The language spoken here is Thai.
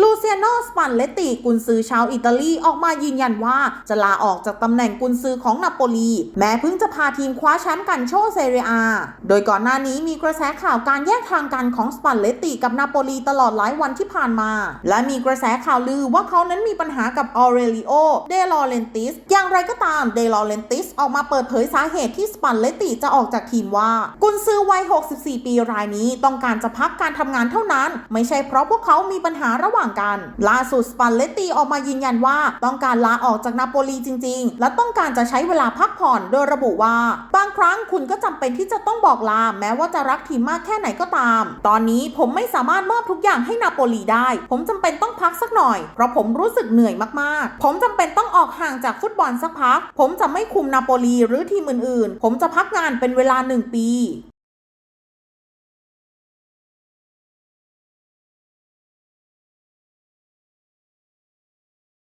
ลูเซียโน สปันเลติกุนซือชาวอิตาลีออกมายืนยันว่า จะลาออกจากตำแหน่งกุนซือของนาโปลี แม้เพิ่งจะพาทีมคว้าแชมป์กันโชเซเรียอาโดยก่อนหน้านี้มีกระแสข่าวการแยกทางกันของสปันเลติกับนาโปลีตลอดหลายวันที่ผ่านมา และมีกระแสข่าวลือว่าเขานั้นมีปัญหากับออเรลิโอ เดลอเรนติส อย่างไรก็ตาม เดลอเรนติสออกมาเปิดเผยสาเหตุที่สปันเลติจะออกจากทีมว่า กุนซือวัย 64 ปีรายนี้ต้องการจะพักการทำงานเท่านั้น ไม่ใช่เพราะพวกเขามีปัญหาระหว่างกันล่าสุดสปันเลตตีออกมายืนยันว่า ต้องการลาออกจากนาโปลีจริง ๆ และต้องการจะใช้เวลาพักผ่อนโดยระบุว่า บางครั้งคุณก็จำเป็นที่จะต้องบอกลา แม้ว่าจะรักทีมมากแค่ไหนก็ตาม ตอนนี้ผมไม่สามารถมอบทุกอย่างให้นาโปลีได้ ผมจำเป็นต้องพักสักหน่อย เพราะผมรู้สึกเหนื่อยมากๆ ผมจำเป็นต้องออกห่างจากฟุตบอลสักพัก ผมจะไม่คุมนาโปลีหรือทีมอื่นๆ ผมจะพักงานเป็นเวลาหนึ่งปี